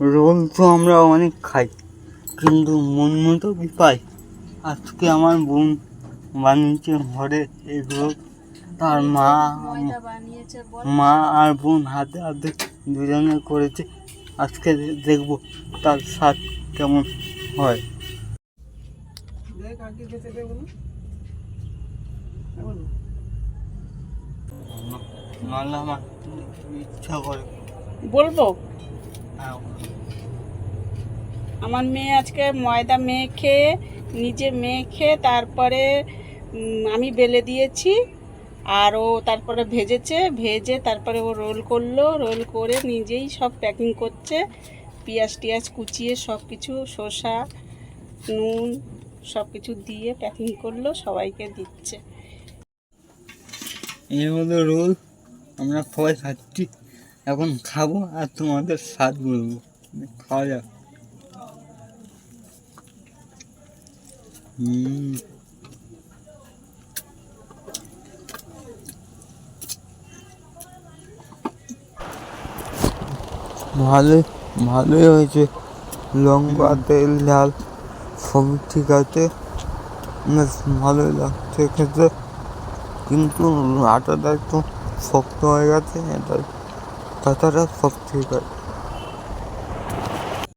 Role তো আমরা অনেক খাই কিন্তু মন মতো কি পাই? আজকে আমার বোন বানিয়েছে ঘরে এগুলো তার মা মা আর বোন হাতে হাতে দুজনে করেছে। আজকে দেখব তার স্বাদ কেমন হয়। ইচ্ছা করে। বলব? হ্যাঁ, আমার মেয়ে আজকে ময়দা মেখে নিজে মেখে তারপরে আমি বেলে দিয়েছি, আর ও তারপরে ভেজেছে, ভেজে তারপরে ও রোল করল, রোল করে নিজেই সব প্যাকিং করছে, পেঁয়াজ টিয়াজ কুচিয়ে সব কিছু শসা, নুন সব কিছু দিয়ে প্যাকিং করল, সবাইকে দিচ্ছে। এই হলো রোল, আমরা সবাই খাচ্ছি, এখন খাব আর তোমাদের স্বাদ বলব খাওয়া যাক। ভালোই ভালোই হয়েছে। লঙ্কা, তেল, ঝাল সবই ঠিক আছে। বেশ, ভালোই লাগছে খেতে। কিন্তু আটাটা একটু শক্ত হয়ে গেছে, এটা তাছাড়া সব ঠিক আছে।